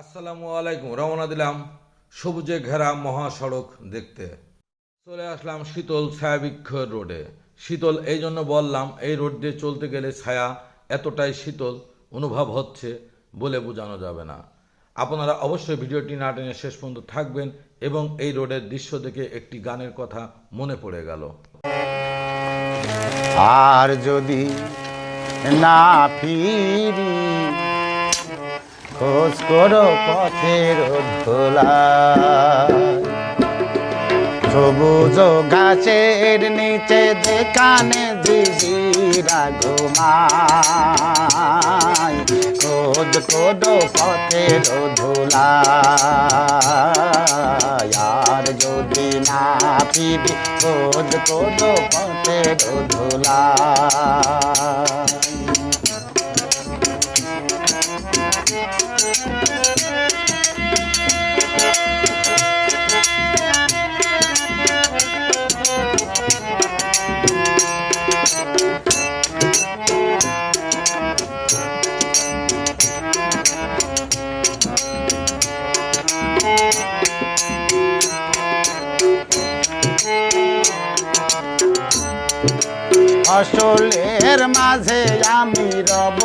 আসসালামু আলাইকুম, রওনা দিলাম সবুজে ঘেরা মহাসড়ক দেখতে। চলে আসলাম শীতল ছায়াবৃক্ষ রোডে। শীতল, এই জন্য বললাম, এই রোড দিয়ে চলতে গেলে ছায়া এতটাই শীতল অনুভব হচ্ছে বলে বোঝানো যাবে না। আপনারা অবশ্যই ভিডিওটি না টেনে শেষ পর্যন্ত থাকবেন এবং এই রোডের দৃশ্য দেখে একটি গানের কথা মনে পড়ে গেল। আর যদি না ফিরি খোঁজ করো পথের ধোলা সবুজ গাছের নিচে যেখানে জিজিরা ঘুমায়, খোঁজ করো পথের ধোলা আর যদি না ফিরি, খোঁজ করো পথের ধোলা ফসলের মাঝে আমি রব।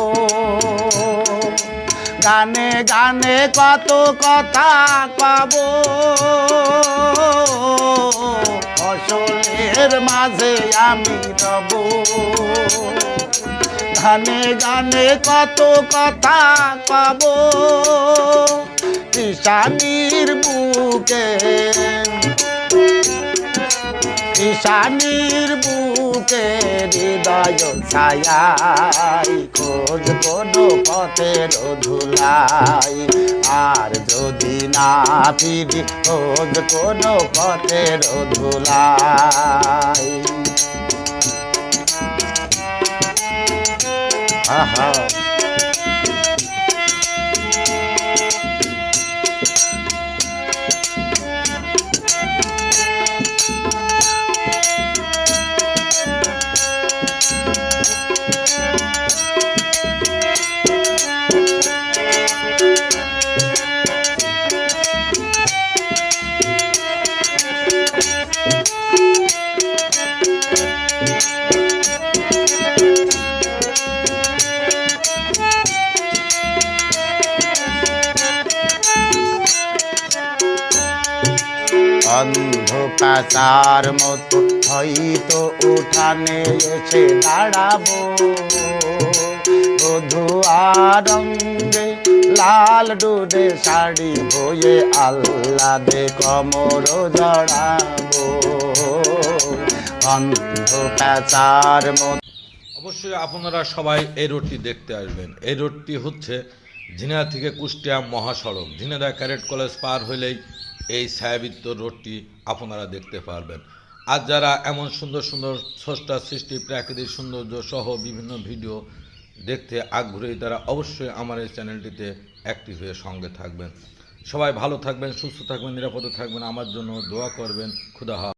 গানে গানে কত কথা পাব। আসলের মাঝে আমি রব। গানে গানে কত কথা পাব। কিষানির বুকে, ঈশানীর বুকে হৃদয় ছায়াই? খোঁজ কোনো পথের ধুলাই আর যদি না ফিরি, খোঁজ কোনো পথের ধুলাই আহা। অন্ধকার মতো হয়তো উঠানে এসে দাঁড়াবো। বধুয়া রঙ্গে লাল ডুডে শাড়ি বয়ে আল্লাদে কমর জড়াবো। অন্ধকার অবশ্যই আপনারা সবাই এই রোডটি দেখতে আসবেন। এই রোডটি হচ্ছে ঝিনাইদহ থেকে কুষ্টিয়া মহাসড়ক। ঝিনাইদহ ক্যারেট কলেজ পার হলেই এই ছায়াবৃত্ত রোডটি আপনারা দেখতে পারবেন। আর যারা এমন সুন্দর সুন্দর স্রষ্টা সৃষ্টি, প্রাকৃতিক সৌন্দর্য সহ বিভিন্ন ভিডিও দেখতে আগ্রহী, তারা অবশ্যই আমার এই চ্যানেলটিতে অ্যাক্টিভ হয়ে সঙ্গে থাকবেন। সবাই ভালো থাকবেন, সুস্থ থাকবেন, নিরাপদে থাকবেন। আমার জন্য দোয়া করবেন। হাফেজ।